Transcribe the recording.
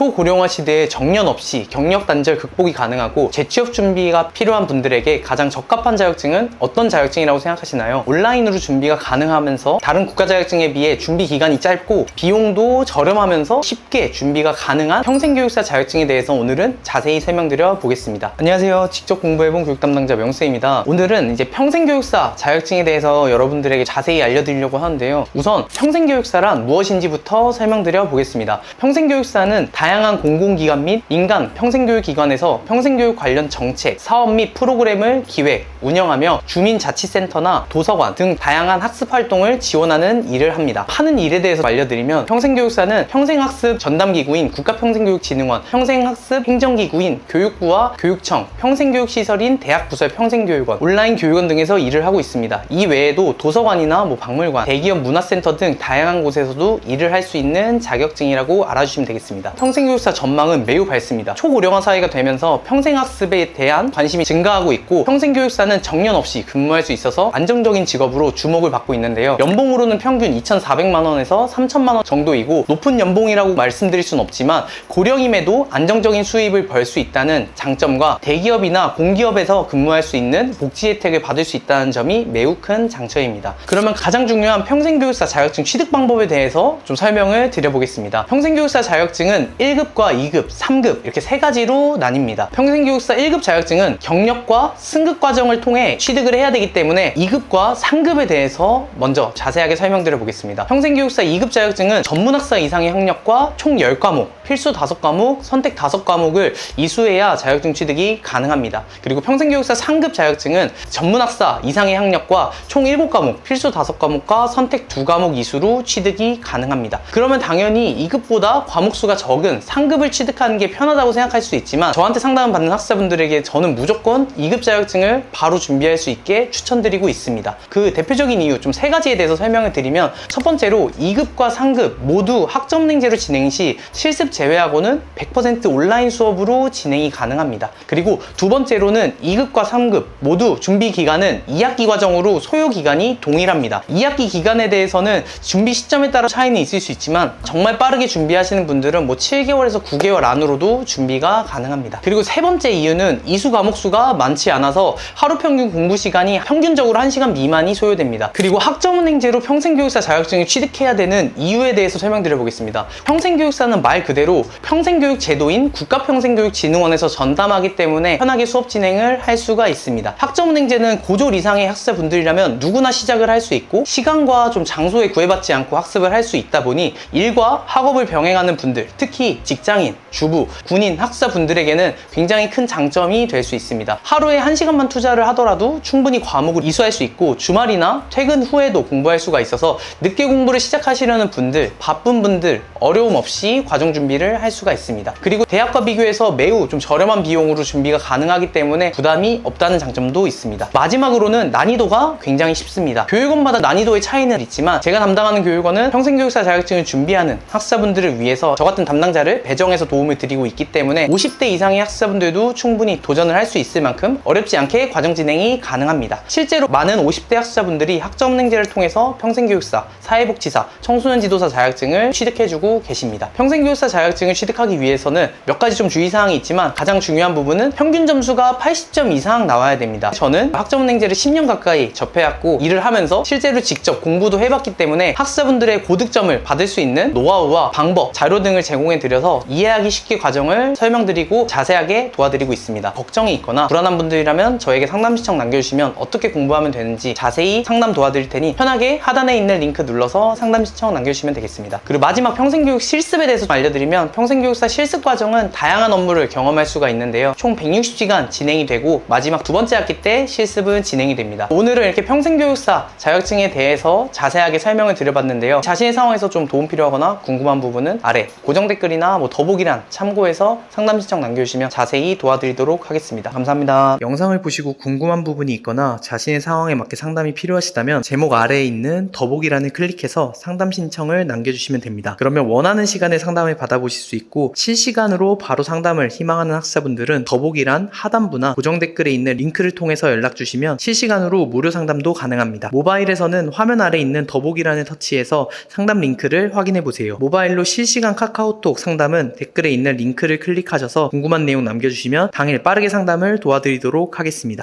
초고령화 시대에 정년 없이 경력 단절 극복이 가능하고 재취업 준비가 필요한 분들에게 가장 적합한 자격증은 어떤 자격증이라고 생각하시나요? 온라인으로 준비가 가능하면서 다른 국가 자격증에 비해 준비 기간이 짧고 비용도 저렴하면서 쉽게 준비가 가능한 평생교육사 자격증에 대해서 오늘은 자세히 설명드려 보겠습니다. 안녕하세요. 직접 공부해본 교육 담당자 명수입니다. 오늘은 이제 평생교육사 자격증에 대해서 여러분들에게 자세히 알려드리려고 하는데요. 우선 평생교육사란 무엇인지부터 설명드려 보겠습니다. 평생교육사는 다양한 공공기관 및 민간 평생교육기관에서 평생교육 관련 정책, 사업 및 프로그램을 기획, 운영하며 주민자치센터나 도서관 등 다양한 학습 활동을 지원하는 일을 합니다. 하는 일에 대해서 알려드리면 평생교육사는 평생학습 전담기구인 국가평생교육진흥원, 평생학습 행정기구인 교육부와 교육청, 평생교육시설인 대학부설 평생교육원, 온라인 교육원 등에서 일을 하고 있습니다. 이 외에도 도서관이나 뭐 박물관, 대기업 문화센터 등 다양한 곳에서도 일을 할 수 있는 자격증이라고 알아주시면 되겠습니다. 평생 교육사 전망은 매우 밝습니다. 초고령화 사회가 되면서 평생학습에 대한 관심이 증가하고 있고 평생교육사는 정년 없이 근무할 수 있어서 안정적인 직업으로 주목을 받고 있는데요. 연봉으로는 평균 2,400만 원에서 3천만 원 정도이고 높은 연봉이라고 말씀드릴 순 없지만 고령임에도 안정적인 수입을 벌 수 있다는 장점과 대기업이나 공기업에서 근무할 수 있는 복지 혜택을 받을 수 있다는 점이 매우 큰 장점입니다. 그러면 가장 중요한 평생교육사 자격증 취득 방법에 대해서 좀 설명을 드려보겠습니다. 평생교육사 자격증은 1급과 2급, 3급 이렇게 세 가지로 나뉩니다. 평생교육사 1급 자격증은 경력과 승급 과정을 통해 취득을 해야 되기 때문에 2급과 3급에 대해서 먼저 자세하게 설명드려 보겠습니다. 평생교육사 2급 자격증은 전문학사 이상의 학력과 총 10과목, 필수 5과목, 선택 5과목을 이수해야 자격증 취득이 가능합니다. 그리고 평생교육사 3급 자격증은 전문학사 이상의 학력과 총 7과목, 필수 5과목과 선택 2과목 이수로 취득이 가능합니다. 그러면 당연히 2급보다 과목 수가 적은 3급을 취득하는 게 편하다고 생각할 수 있지만 저한테 상담을 받는 학생분들에게 저는 무조건 2급 자격증을 바로 준비할 수 있게 추천드리고 있습니다. 그 대표적인 이유 좀 세 가지에 대해서 설명을 드리면 첫 번째로 2급과 3급 모두 학점은행제로 진행 시 실습 제외하고는 100% 온라인 수업으로 진행이 가능합니다. 그리고 두 번째로는 2급과 3급 모두 준비 기간은 2학기 과정으로 소요 기간이 동일합니다. 2학기 기간에 대해서는 준비 시점에 따라 차이는 있을 수 있지만 정말 빠르게 준비하시는 분들은 뭐 7 개월에서 9개월 안으로도 준비가 가능합니다. 그리고 세 번째 이유는 이수 과목 수가 많지 않아서 하루 평균 공부 시간이 평균적으로 1시간 미만이 소요됩니다. 그리고 학점은행제로 평생교육사 자격증을 취득해야 되는 이유에 대해서 설명드려 보겠습니다. 평생교육사는 말 그대로 평생교육 제도인 국가평생교육진흥원에서 전담하기 때문에 편하게 수업 진행을 할 수가 있습니다. 학점은행제는 고졸 이상의 학생분들이라면 누구나 시작을 할 수 있고 시간과 좀 장소에 구애받지 않고 학습을 할 수 있다 보니 일과 학업을 병행하는 분들, 특히 직장인, 주부, 군인, 학사분들에게는 굉장히 큰 장점이 될 수 있습니다. 하루에 1시간만 투자를 하더라도 충분히 과목을 이수할 수 있고 주말이나 퇴근 후에도 공부할 수가 있어서 늦게 공부를 시작하시려는 분들, 바쁜 분들 어려움 없이 과정 준비를 할 수가 있습니다. 그리고 대학과 비교해서 매우 좀 저렴한 비용으로 준비가 가능하기 때문에 부담이 없다는 장점도 있습니다. 마지막으로는 난이도가 굉장히 쉽습니다. 교육원마다 난이도의 차이는 있지만 제가 담당하는 교육원은 평생교육사 자격증을 준비하는 학사분들을 위해서 저 같은 담당자 를 배정해서 도움을 드리고 있기 때문에 50대 이상의 학사분들도 충분히 도전을 할 수 있을 만큼 어렵지 않게 과정 진행이 가능합니다. 실제로 많은 50대 학사분들이 학점은행제를 통해서 평생교육사, 사회복지사, 청소년 지도사 자격증을 취득해주고 계십니다. 평생교육사 자격증을 취득하기 위해서는 몇 가지 좀 주의사항이 있지만 가장 중요한 부분은 평균 점수가 80점 이상 나와야 됩니다. 저는 학점은행제를 10년 가까이 접해왔고 일을 하면서 실제로 직접 공부도 해봤기 때문에 학사분들의 고득점을 받을 수 있는 노하우와 방법, 자료 등을 제공해 드 려서 이해하기 쉽게 과정을 설명드리고 자세하게 도와드리고 있습니다. 걱정이 있거나 불안한 분들이라면 저에게 상담 신청 남겨주시면 어떻게 공부하면 되는지 자세히 상담 도와드릴 테니 편하게 하단에 있는 링크 눌러서 상담 신청 남겨주시면 되겠습니다. 그리고 마지막 평생교육 실습에 대해서 좀 알려드리면 평생교육사 실습 과정은 다양한 업무를 경험할 수가 있는데요. 총 160시간 진행이 되고 마지막 두 번째 학기 때 실습은 진행이 됩니다. 오늘은 이렇게 평생교육사 자격증에 대해서 자세하게 설명을 드려봤는데요. 자신의 상황에서 좀 도움 필요하거나 궁금한 부분은 아래 고정 댓글이 나 뭐 더보기란 참고해서 상담 신청 남겨주시면 자세히 도와드리도록 하겠습니다. 감사합니다. 영상을 보시고 궁금한 부분이 있거나 자신의 상황에 맞게 상담이 필요하시다면 제목 아래에 있는 더보기란을 클릭해서 상담 신청을 남겨주시면 됩니다. 그러면 원하는 시간에 상담을 받아보실 수 있고 실시간으로 바로 상담을 희망하는 학사분들은 더보기란 하단부나 고정 댓글에 있는 링크를 통해서 연락 주시면 실시간으로 무료 상담도 가능합니다. 모바일에서는 화면 아래 있는 더보기란을 터치해서 상담 링크를 확인해 보세요. 모바일로 실시간 카카오톡 상담 상담은 댓글에 있는 링크를 클릭하셔서 궁금한 내용 남겨주시면 당일 빠르게 상담을 도와드리도록 하겠습니다.